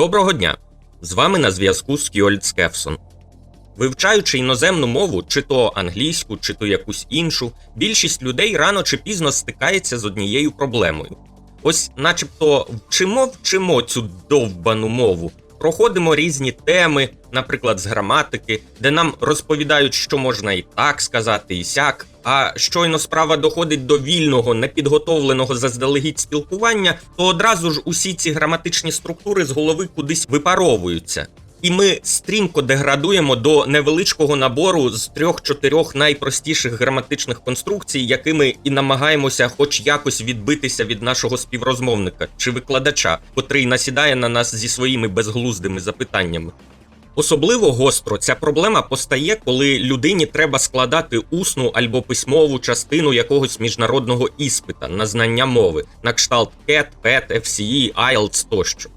Доброго дня! З вами на зв'язку Скьольд Скефсон. Вивчаючи іноземну мову, чи то англійську, чи то якусь іншу, більшість людей рано чи пізно стикається з однією проблемою. Ось, начебто, вчимо вчимо цю довбану мову, проходимо різні теми, наприклад, з граматики, де нам розповідають, що можна і так сказати, і сяк. А щойно справа доходить до вільного, непідготовленого заздалегідь спілкування, то одразу ж усі ці граматичні структури з голови кудись випаровуються. І ми стрімко деградуємо до невеличкого набору з трьох-чотирьох найпростіших граматичних конструкцій, якими і намагаємося, хоч якось відбитися від нашого співрозмовника чи викладача, котрий насідає на нас зі своїми безглуздими запитаннями. Особливо гостро ця проблема постає, коли людині треба складати усну або письмову частину якогось міжнародного іспита на знання мови, на кшталт CAT, PET, FCE, IELTS тощо.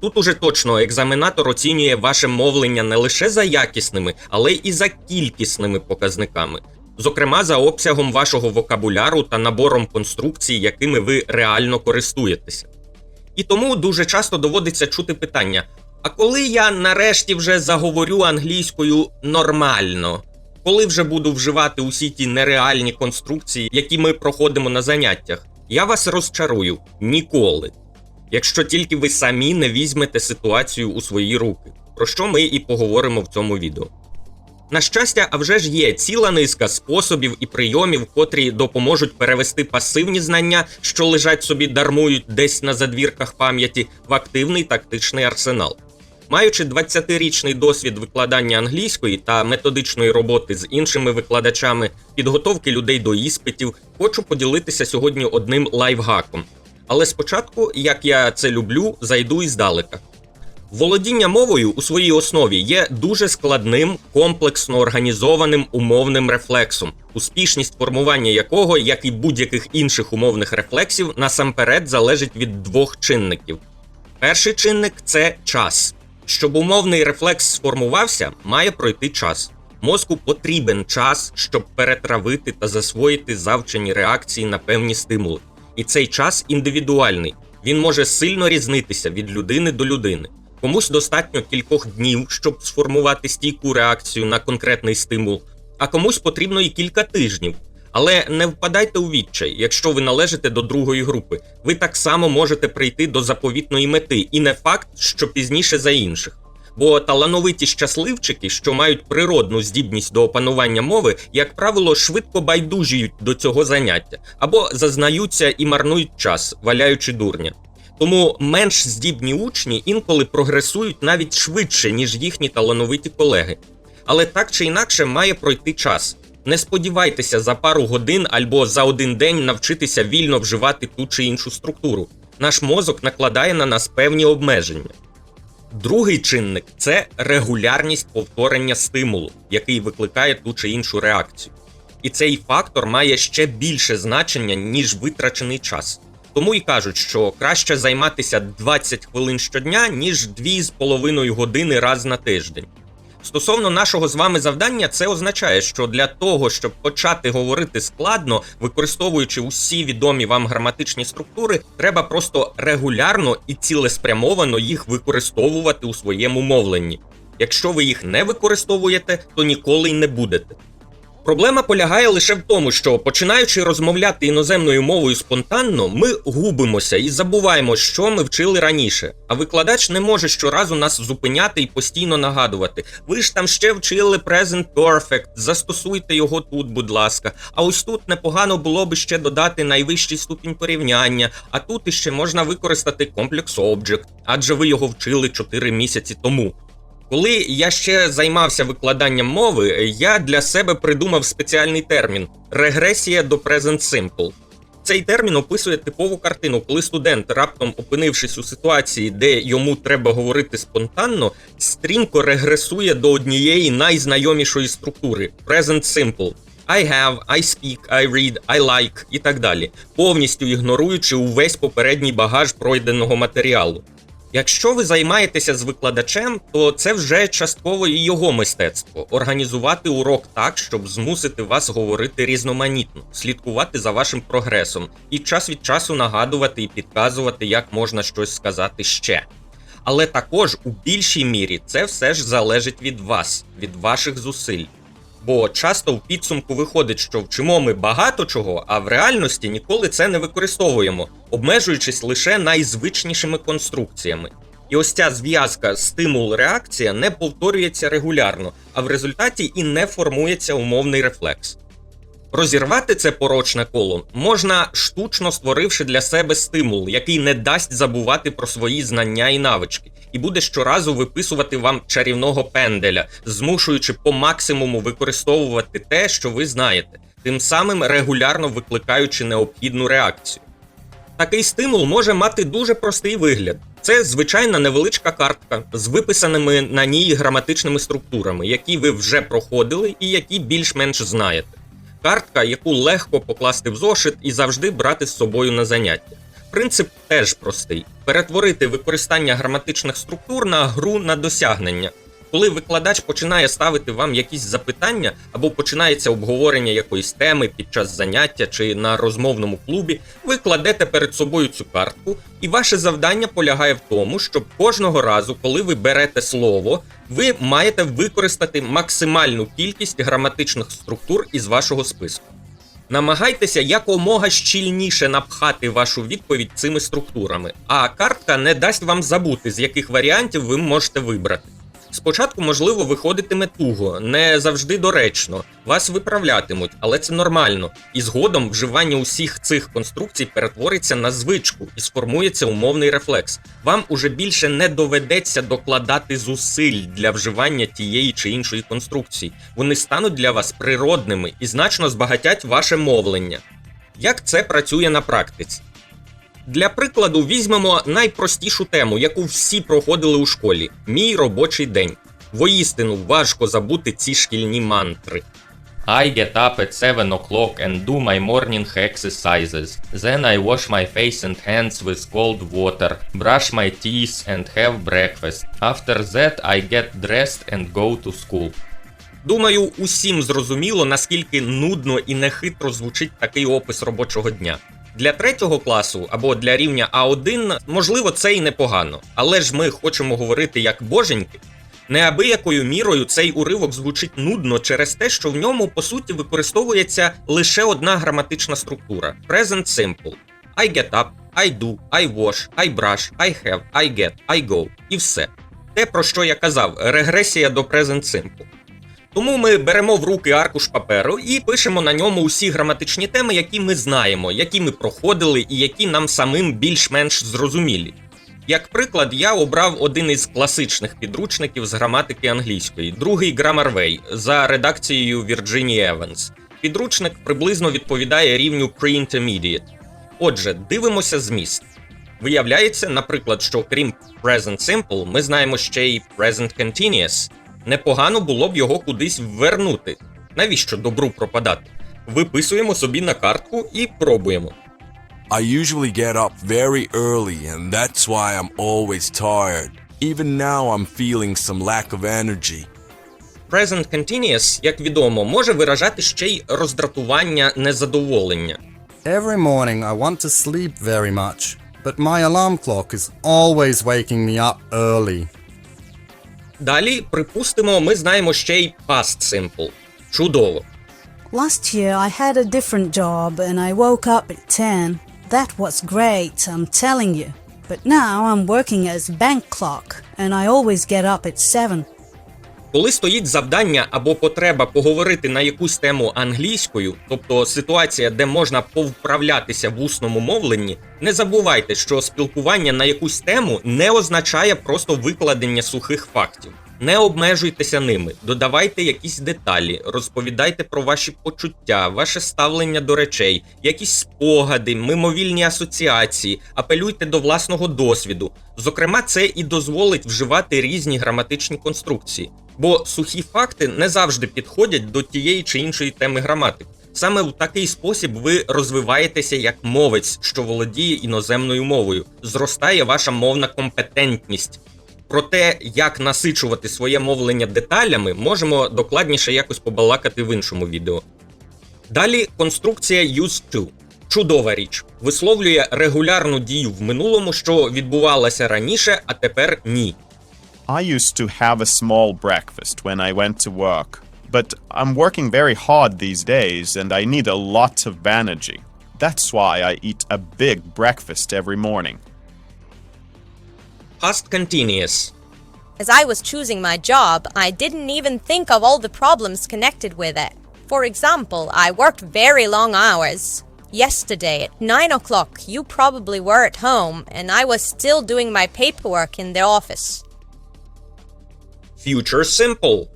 Тут уже точно екзаменатор оцінює ваше мовлення не лише за якісними, але і за кількісними показниками, зокрема за обсягом вашого вокабуляру та набором конструкцій, якими ви реально користуєтеся. І тому дуже часто доводиться чути питання: а коли я нарешті вже заговорю англійською нормально? Коли вже буду вживати усі ті нереальні конструкції, які ми проходимо на заняттях, я вас розчарую ніколи якщо тільки ви самі не візьмете ситуацію у свої руки, про що ми і поговоримо в цьому відео. На щастя, а вже ж є ціла низка способів і прийомів, котрі допоможуть перевести пасивні знання, що лежать собі дармують десь на задвірках пам'яті, в активний тактичний арсенал. Маючи 20-річний досвід викладання англійської та методичної роботи з іншими викладачами, підготовки людей до іспитів, хочу поділитися сьогодні одним лайфгаком, але спочатку, як я це люблю, зайду іздалека. Володіння мовою у своїй основі є дуже складним, комплексно організованим умовним рефлексом, успішність формування якого, як і будь-яких інших умовних рефлексів, насамперед залежить від двох чинників. Перший чинник це час. Щоб умовний рефлекс сформувався, має пройти час. Мозку потрібен час, щоб перетравити та засвоїти завчені реакції на певні стимули і цей час індивідуальний. Він може сильно різнитися від людини до людини. Комусь достатньо кількох днів, щоб сформувати стійку реакцію на конкретний стимул, а комусь потрібно і кілька тижнів. Але не впадайте у відчай, якщо ви належите до другої групи. Ви так само можете прийти до заповітної мети, і не факт, що пізніше за інших. Бо талановиті щасливчики, що мають природну здібність до опанування мови, як правило, швидко байдужіють до цього заняття або зазнаються і марнують час, валяючи дурня. Тому менш здібні учні інколи прогресують навіть швидше, ніж їхні талановиті колеги. Але так чи інакше має пройти час. Не сподівайтеся за пару годин або за один день навчитися вільно вживати ту чи іншу структуру. Наш мозок накладає на нас певні обмеження. Другий чинник це регулярність повторення стимулу, який викликає ту чи іншу реакцію. І цей фактор має ще більше значення, ніж витрачений час. Тому і кажуть, що краще займатися 20 хвилин щодня, ніж 2,5 години раз на тиждень. Стосовно нашого з вами завдання, це означає, що для того, щоб почати говорити складно, використовуючи усі відомі вам граматичні структури, треба просто регулярно і цілеспрямовано їх використовувати у своєму мовленні. Якщо ви їх не використовуєте, то ніколи й не будете. Проблема полягає лише в тому, що починаючи розмовляти іноземною мовою спонтанно, ми губимося і забуваємо, що ми вчили раніше. А викладач не може щоразу нас зупиняти і постійно нагадувати. Ви ж там ще вчили Present Perfect, застосуйте його тут, будь ласка. А ось тут непогано було би ще додати найвищий ступінь порівняння, а тут іще можна використати комплекс Object, адже ви його вчили 4 місяці тому. Коли я ще займався викладанням мови, я для себе придумав спеціальний термін регресія до Present Simple. Цей термін описує типову картину, коли студент, раптом опинившись у ситуації, де йому треба говорити спонтанно, стрімко регресує до однієї найзнайомішої структури Present Simple. I have, I speak, I read, I like і так далі, повністю ігноруючи увесь попередній багаж пройденого матеріалу. Якщо ви займаєтеся з викладачем, то це вже частково і його мистецтво організувати урок так, щоб змусити вас говорити різноманітно, слідкувати за вашим прогресом і час від часу нагадувати і підказувати, як можна щось сказати ще. Але також у більшій мірі це все ж залежить від вас, від ваших зусиль. Бо часто в підсумку виходить, що вчимо ми багато чого, а в реальності ніколи це не використовуємо, обмежуючись лише найзвичнішими конструкціями. І ось ця зв'язка стимул-реакція не повторюється регулярно, а в результаті і не формується умовний рефлекс. Розірвати це порочне коло можна штучно створивши для себе стимул, який не дасть забувати про свої знання і навички, і буде щоразу виписувати вам чарівного пенделя, змушуючи по максимуму використовувати те, що ви знаєте, тим самим регулярно викликаючи необхідну реакцію. Такий стимул може мати дуже простий вигляд. Це звичайна невеличка картка з виписаними на ній граматичними структурами, які ви вже проходили і які більш-менш знаєте. Картка, яку легко покласти в зошит і завжди брати з собою на заняття. Принцип теж простий: перетворити використання граматичних структур на гру на досягнення. Коли викладач починає ставити вам якісь запитання або починається обговорення якоїсь теми під час заняття чи на розмовному клубі, ви кладете перед собою цю картку, і ваше завдання полягає в тому, щоб кожного разу, коли ви берете слово, ви маєте використати максимальну кількість граматичних структур із вашого списку. Намагайтеся якомога щільніше напхати вашу відповідь цими структурами, а картка не дасть вам забути, з яких варіантів ви можете вибрати. Спочатку, можливо, виходитиме туго, не завжди доречно, вас виправлятимуть, але це нормально. І згодом вживання усіх цих конструкцій перетвориться на звичку і сформується умовний рефлекс. Вам уже більше не доведеться докладати зусиль для вживання тієї чи іншої конструкції. Вони стануть для вас природними і значно збагатять ваше мовлення. Як це працює на практиці? Для прикладу, візьмемо найпростішу тему, яку всі проходили у школі мій робочий день. Воістину важко забути ці шкільні мантри. I get up at 7 o'clock and do my morning exercises. Then I wash my face and hands with cold water, brush my teeth and have breakfast. After that I get dressed and go to school. Думаю, усім зрозуміло, наскільки нудно і нехитро звучить такий опис робочого дня. Для третього класу або для рівня А1, можливо, це і непогано, але ж ми хочемо говорити як боженьки. Неабиякою мірою цей уривок звучить нудно через те, що в ньому по суті використовується лише одна граматична структура present simple. I get up, I do, I wash, I brush, I have, I get, I go. І все. Те, про що я казав, регресія до present simple. Тому ми беремо в руки аркуш паперу і пишемо на ньому усі граматичні теми, які ми знаємо, які ми проходили і які нам самим більш-менш зрозумілі. Як приклад, я обрав один із класичних підручників з граматики англійської, другий Grammarway за редакцією Вірджинії Еванс. Підручник приблизно відповідає рівню Pre-Intermediate. Отже, дивимося зміст. Виявляється, наприклад, що крім Present Simple, ми знаємо ще й Present Continuous. Непогано було б його кудись ввернути. Навіщо добру пропадати? Виписуємо собі на картку і пробуємо. I usually get up very early, and that's why I'm always tired. Even now, I'm feeling some lack of energy. Present Continuous, як відомо, може виражати ще й роздратування, незадоволення. Every morning I want to sleep very much, but my alarm clock is always waking me up early. Далі, припустимо, ми знаємо ще й Past Simple. Чудово. Last year I had a different job and I woke up at 10. That was great, I'm telling you. But now I'm working as bank clock and I always get up at 7. Коли стоїть завдання або потреба поговорити на якусь тему англійською, тобто ситуація, де можна повправлятися в усному мовленні, не забувайте, що спілкування на якусь тему не означає просто викладення сухих фактів. Не обмежуйтеся ними, додавайте якісь деталі, розповідайте про ваші почуття, ваше ставлення до речей, якісь спогади, мимовільні асоціації, апелюйте до власного досвіду. Зокрема, це і дозволить вживати різні граматичні конструкції, бо сухі факти не завжди підходять до тієї чи іншої теми граматики. Саме в такий спосіб ви розвиваєтеся як мовець, що володіє іноземною мовою, зростає ваша мовна компетентність. Про те, як насичувати своє мовлення деталями, можемо докладніше якось побалакати в іншому відео. Далі конструкція use to. Чудова річ. Висловлює регулярну дію в минулому, що відбувалася раніше, а тепер ні. I used to have a small breakfast when I went to work, but I'm working very hard these days and I need a lot of energy. That's why I eat a big breakfast every morning. Past continuous. As I was choosing my job, I didn't even think of all the problems connected with it. For example, I worked very long hours. Yesterday at 9 o'clock, you probably were at home, and I was still doing my paperwork in the office. Future simple.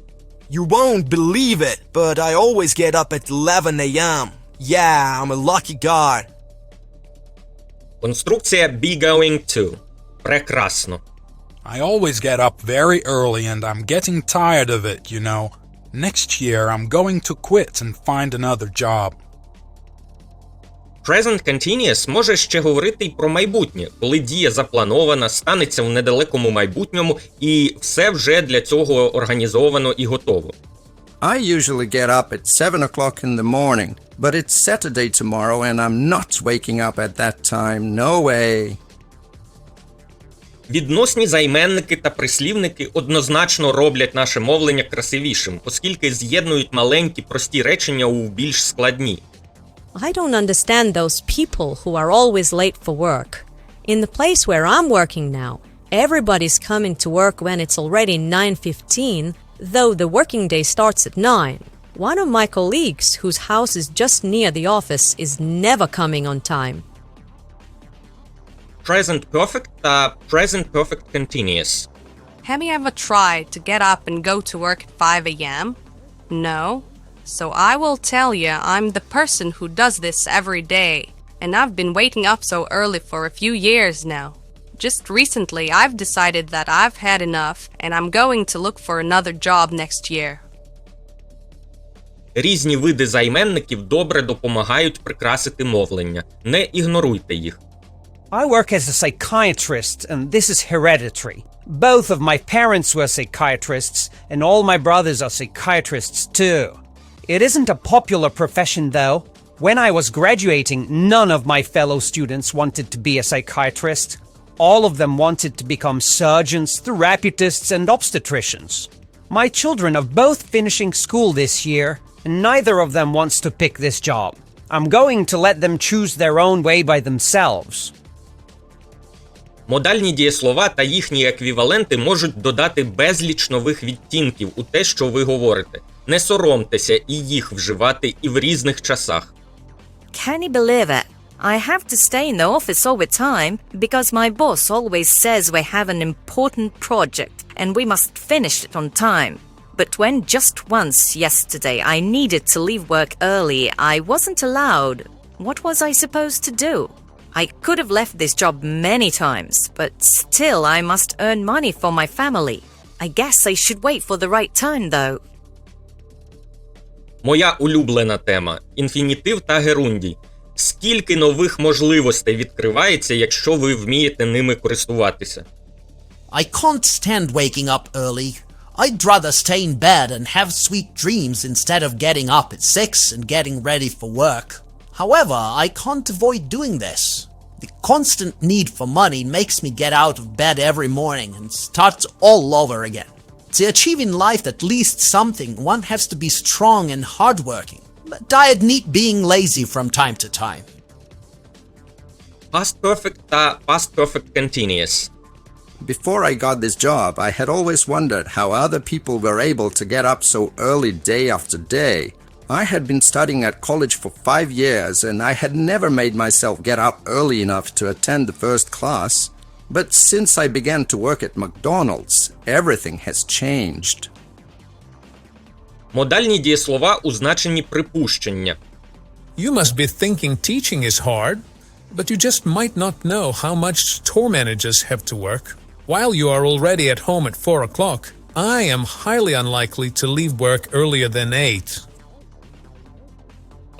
You won't believe it, but I always get up at 11 a.m. Yeah, I'm a lucky guy. Конструкція be going to. Прекрасно. I always get up very early and I'm getting tired of it, you know. Next year I'm going to quit and find another job. Present continuous може ще говорити й про майбутнє, коли дія запланована, станеться в недалекому майбутньому, і все вже для цього організовано і готово. I usually get up at 7 o'clock in the morning, but it's Saturday tomorrow and I'm not waking up at that time. No way. Відносні займенники та прислівники однозначно роблять наше мовлення красивішим, оскільки з'єднують маленькі прості речення у більш складні. I don't understand those people who are always late for work. In the place where I'm working now, everybody's coming to work when it's already 9:15, though the working day starts at 9. One of my colleagues whose house is just near the office is never coming on time. Present perfect та present perfect continuous. Have you ever tried to get up and go to work at 5 a.m.? No? So I will tell you, I'm the person who does this every day, and I've been waking up so early for a few years now. Just recently, I've decided that I've had enough, and I'm going to look for another job next year. Різні види займенників добре допомагають прикрасити мовлення. Не ігноруйте їх. I work as a psychiatrist, and this is hereditary. Both of my parents were psychiatrists, and all my brothers are psychiatrists too. It isn't a popular profession, though. When I was graduating, none of my fellow students wanted to be a psychiatrist. All of them wanted to become surgeons, therapists, and obstetricians. My children are both finishing school this year, and neither of them wants to pick this job. I'm going to let them choose their own way by themselves. Модальні дієслова та їхні еквіваленти можуть додати безліч нових відтінків у те, що ви говорите. Не соромтеся і їх вживати і в різних часах. Can you believe it? I have to stay in the office all the time because my boss always says we have an important project and we must finish it on time. But when just once yesterday I needed to leave work early, I wasn't allowed. What was I supposed to do? I could have left this job many times, but still I must earn money for my family. I guess I should wait for the right time though. Моя улюблена тема інфінітив та герундій. Скільки нових можливостей відкривається, якщо ви вмієте ними користуватися. I can't stand waking up early. I'd rather stay in bed and have sweet dreams instead of getting up at 6 and getting ready for work. However, I can't avoid doing this. The constant need for money makes me get out of bed every morning and starts all over again. To achieve in life at least something, one has to be strong and hardworking. But I admit being lazy from time to time. Past perfect та past perfect continuous. Before I got this job, I had always wondered how other people were able to get up so early day after day. I had been studying at college for five years and I had never made myself get up early enough to attend the first class. But since I began to work at McDonald's, everything has changed. Модальні дієслова у значенні припущення. You must be thinking teaching is hard, but you just might not know how much store managers have to work. While you are already at home at 4 o'clock, I am highly unlikely to leave work earlier than 8.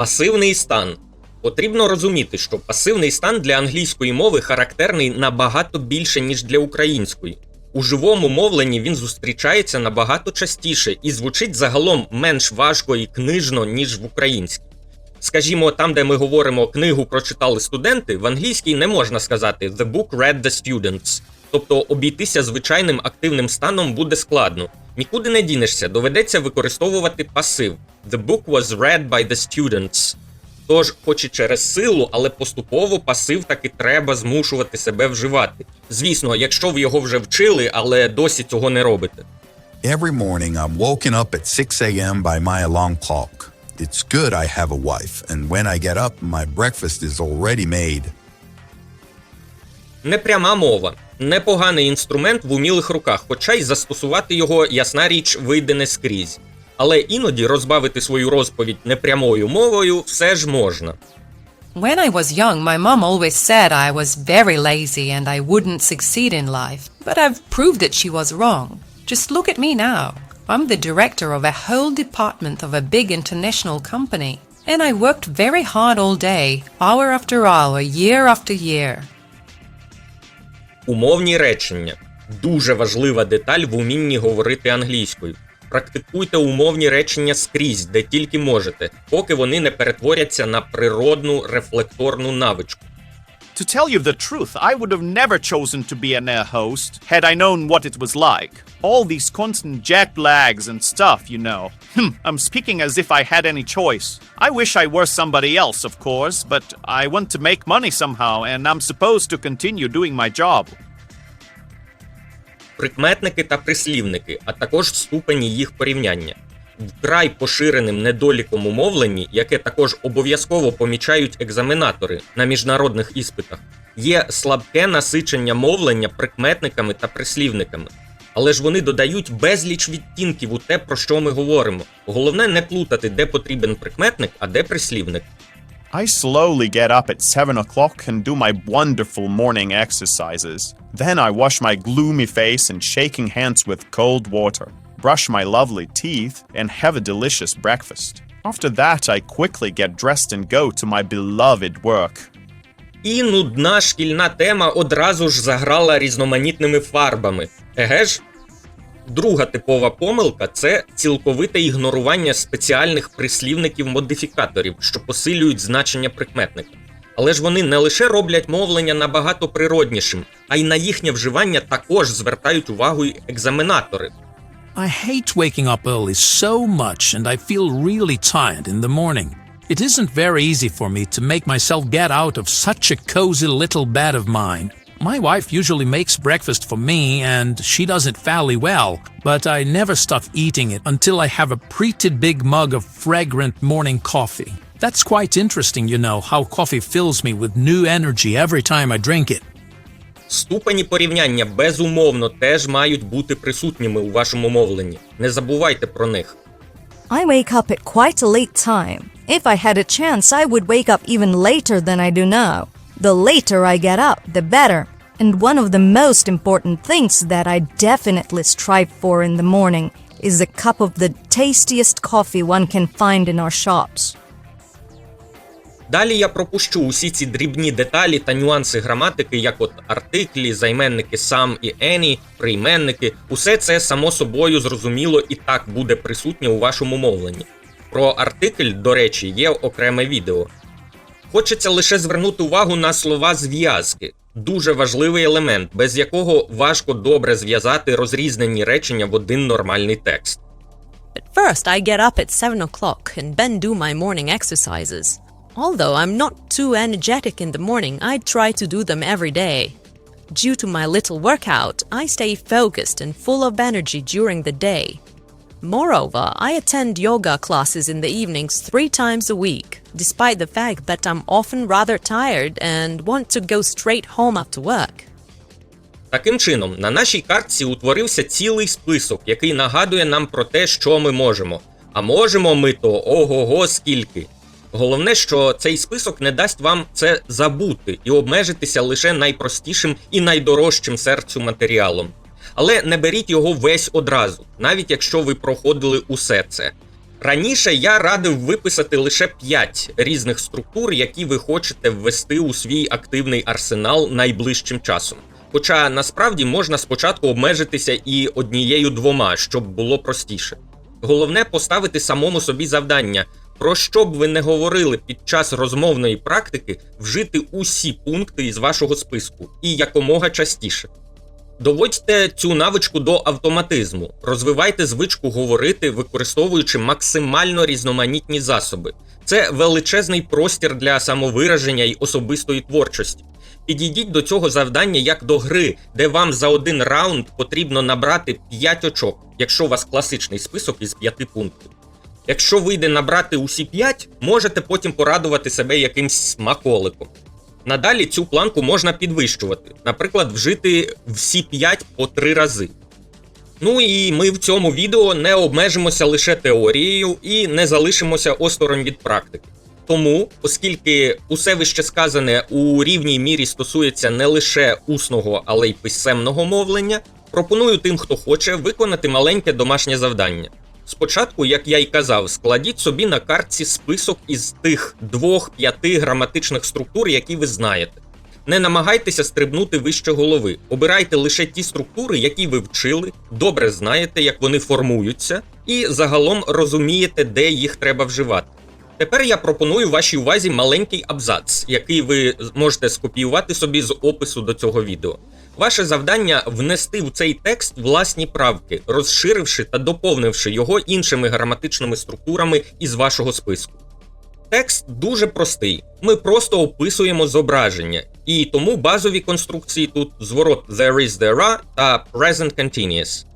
Пасивний стан. Потрібно розуміти, що пасивний стан для англійської мови характерний набагато більше, ніж для української. У живому мовленні він зустрічається набагато частіше і звучить загалом менш важко і книжно, ніж в українській. Скажімо, там, де ми говоримо книгу прочитали студенти, в англійській не можна сказати The book read the students. Тобто обійтися звичайним активним станом буде складно. Нікуди не дінешся, доведеться використовувати пасив. The book was read by the students. Тож, хоч і через силу, але поступово пасив таки треба змушувати себе вживати. Звісно, якщо ви його вже вчили, але досі цього не робите. Every morning I'm woken up at 6 a.m. by my alarm clock. It's good I have a wife, and when I get up, my breakfast is already made. Непряма мова. Непоганий інструмент в умілих руках, хоча й застосувати його, ясна річ, вийде не скрізь. Але іноді розбавити свою розповідь непрямою мовою все ж можна. When I was young, my mom always said I was very lazy and I wouldn't succeed in life. But I've proved that she was wrong. Just look at me now. I'm the director of a whole department of a big international company. And I worked very hard all day, hour after hour, year after year. Умовні речення дуже важлива деталь в умінні говорити англійською. Практикуйте умовні речення скрізь, де тільки можете, поки вони не перетворяться на природну рефлекторну навичку. To tell you the truth, I would have never chosen to be an air host had I known what it was like. All these constant jet lags and stuff, you know. Hm, I'm speaking as if I had any choice. I wish I were somebody else, of course, but I want to make money somehow, and I'm supposed to continue doing my job. прикметники та прислівники, а також ступені їх порівняння. Вкрай поширеним недоліком у мовленні, яке також обов'язково помічають екзаменатори на міжнародних іспитах, є слабке насичення мовлення прикметниками та прислівниками. Але ж вони додають безліч відтінків у те, про що ми говоримо. Головне не плутати, де потрібен прикметник, а де прислівник. I slowly get up at 7 o'clock and do my wonderful morning exercises. Then I wash my gloomy face and shaking hands with cold water, brush my lovely teeth, and have a delicious breakfast. After that, I quickly get dressed and go to my beloved work. І нудна шкільна тема одразу ж заграла різноманітними фарбами. Еге ж? Друга типова помилка це цілковите ігнорування спеціальних прислівників-модифікаторів, що посилюють значення прикметника. Але ж вони не лише роблять мовлення набагато природнішим, а й на їхнє вживання також звертають увагу екзаменатори. I hate waking up early so much and I feel really tired in the morning. It isn't very easy for me to make myself get out of such a cozy little bed of mine. My wife usually makes breakfast for me and she does it fairly well, but I never stop eating it until I have a pretty big mug of fragrant morning coffee. That's quite interesting, you know, how coffee fills me with new energy every time I drink it. Ступені порівняння безумовно теж мають бути присутніми у вашому мовленні. Не забувайте про них. I wake up at quite a late time. If I had a chance, I would wake up even later than I do now. The later I get up, the better. And one of the most important things that I definitely strive for in the morning is a cup of the tastiest coffee one can find in our shops. Далі я пропущу усі ці дрібні деталі та нюанси граматики, як от артиклі, займенники сам і any, прийменники. Усе це само собою зрозуміло і так буде присутнє у вашому мовленні. Про артикль, до речі, є окреме відео. Хочеться лише звернути увагу на слова зв'язки. Дуже важливий елемент, без якого важко добре зв'язати розрізнені речення в один нормальний текст. But first, I get up at 7 o'clock and then do my morning exercises. Although I'm not too energetic in the morning, I try to do them every day. Due to my little workout, I stay focused and full of energy during the day. Moreover, I attend yoga classes in the evenings three times a week, despite the fact that I'm often rather tired and want to go straight home after work. Таким чином, на нашій картці утворився цілий список, який нагадує нам про те, що ми можемо. А можемо ми то ого-го скільки. Головне, що цей список не дасть вам це забути і обмежитися лише найпростішим і найдорожчим серцю матеріалом. Але не беріть його весь одразу, навіть якщо ви проходили усе це. Раніше я радив виписати лише 5 різних структур, які ви хочете ввести у свій активний арсенал найближчим часом. Хоча насправді можна спочатку обмежитися і однією двома, щоб було простіше. Головне поставити самому собі завдання про що б ви не говорили під час розмовної практики, вжити усі пункти із вашого списку і якомога частіше. Доводьте цю навичку до автоматизму, розвивайте звичку говорити, використовуючи максимально різноманітні засоби. Це величезний простір для самовираження й особистої творчості. Підійдіть до цього завдання як до гри, де вам за один раунд потрібно набрати 5 очок, якщо у вас класичний список із 5 пунктів. Якщо вийде набрати усі 5, можете потім порадувати себе якимсь смаколиком. Надалі цю планку можна підвищувати, наприклад, вжити всі 5 по 3 рази. Ну і ми в цьому відео не обмежимося лише теорією і не залишимося осторонь від практики. Тому, оскільки усе вище сказане у рівній мірі стосується не лише усного, але й писемного мовлення, пропоную тим, хто хоче, виконати маленьке домашнє завдання. Спочатку, як я й казав, складіть собі на картці список із тих двох-п'яти граматичних структур, які ви знаєте. Не намагайтеся стрибнути вище голови. Обирайте лише ті структури, які ви вчили, добре знаєте, як вони формуються, і загалом розумієте, де їх треба вживати. Тепер я пропоную вашій увазі маленький абзац, який ви можете скопіювати собі з опису до цього відео. Ваше завдання внести в цей текст власні правки, розширивши та доповнивши його іншими граматичними структурами із вашого списку. Текст дуже простий. Ми просто описуємо зображення, і тому базові конструкції тут зворот there is, there are та present continuous.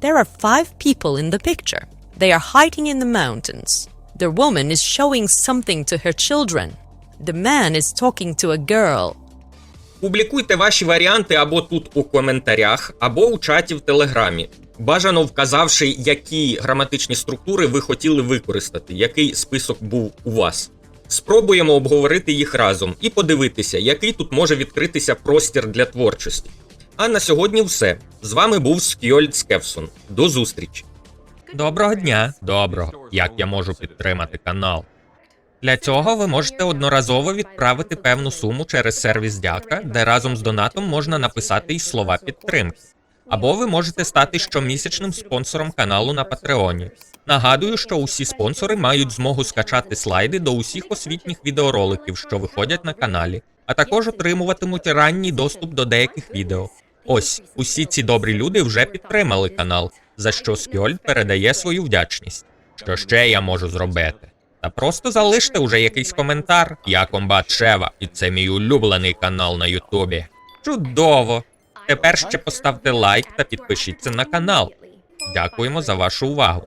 There are five people in the picture. They are hiding in the mountains. The woman is showing something to her children. The man is talking to a girl. Публікуйте ваші варіанти або тут у коментарях, або у чаті в Телеграмі, бажано вказавши, які граматичні структури ви хотіли використати, який список був у вас. Спробуємо обговорити їх разом і подивитися, який тут може відкритися простір для творчості. А на сьогодні все. З вами був Скьольд Скефсон. До зустрічі. Доброго дня. Доброго. Як я можу підтримати канал? Для цього ви можете одноразово відправити певну суму через сервіс Дяка, де разом з донатом можна написати й слова підтримки. Або ви можете стати щомісячним спонсором каналу на Патреоні. Нагадую, що усі спонсори мають змогу скачати слайди до усіх освітніх відеороликів, що виходять на каналі, а також отримуватимуть ранній доступ до деяких відео. Ось усі ці добрі люди вже підтримали канал, за що Скьоль передає свою вдячність. Що ще я можу зробити? Та просто залиште уже якийсь коментар. Я комбат Шева, і це мій улюблений канал на Ютубі. Чудово! Тепер ще поставте лайк та підпишіться на канал. Дякуємо за вашу увагу.